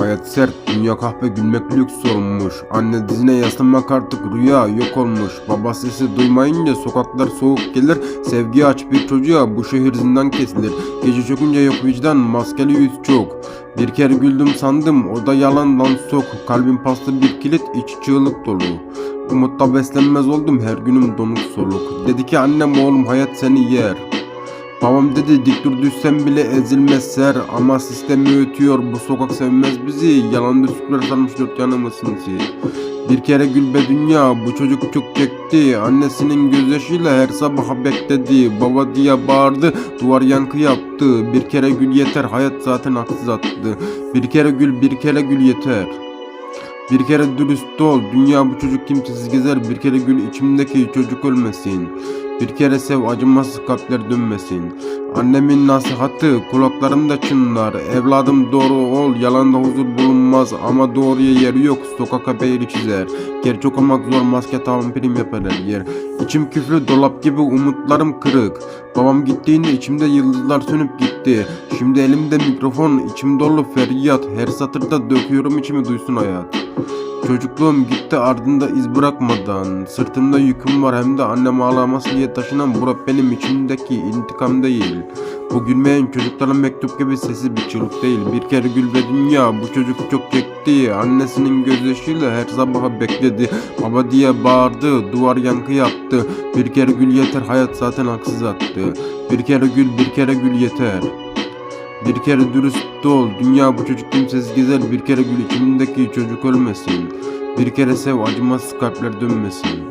Hayat sert, dünya kahpe gülmek lüks olmuş. Anne dizine yaslanmak artık rüya yok olmuş. Baba sesi duymayınca sokaklar soğuk gelir. Sevgi aç bir çocuğa bu şehir zindan kesilir. Gece çökünce yok vicdan maskeli yüz çok. Bir kere güldüm sandım o da yalan lan sok. Kalbim paslı bir kilit iç çığlık dolu. Umutla beslenmez oldum her günüm donuk soluk. Dedi ki annem oğlum hayat seni yer Babam dedi dik dur düşsen bile ezilmez ser Ama sistemi ötüyor bu sokak sevmez bizi. Yalan düsükler sarmış dört yanımı sinsi Bir kere gül be dünya bu çocuk çok çekti. Annesinin gözyaşıyla her sabah bekledi. Baba diye bağırdı duvar yankı yaptı. Bir kere gül yeter hayat zaten haksız attı. Bir kere gül bir kere gül yeter. Bir kere dürüst ol, dünya bu çocuk kimsesiz gezer. Bir kere gül içimdeki çocuk ölmesin Bir kere sev acımasız kalpler dönmesin. Annemin nasihatı kulaklarımda çınlar. Evladım doğru ol, yalanda huzur bulunmaz. Ama doğruya yer yok, sokaka beyri çizer. Gerçek okumak zor, maske tavan prim yapar her yer. İçim küflü dolap gibi umutlarım kırık. Babam gittiğinde içimde yıldızlar sönüp gitti. Şimdi elimde mikrofon, içim dolu feryat. Her satırda döküyorum içimi duysun hayat Çocukluğum gitti ardında iz bırakmadan. Sırtımda yüküm var hem de annem ağlaması diye taşınan Burak benim içimdeki intikam değil. Bu gülmeyen çocukların mektup gibi sesi bir çığlık değil. Bir kere gül ve dünya bu çocuk çok çekti. Annesinin gözyaşıyla her sabaha bekledi. Baba diye bağırdı duvar yankı yaptı. Bir kere gül yeter hayat zaten haksız attı. Bir kere gül bir kere gül yeter bir kere dürüst ol, dünya bu çocuk kimsesiz gezer. Bir kere gül içimdeki çocuk ölmesin. Bir kere sev acımasız kalpler dönmesin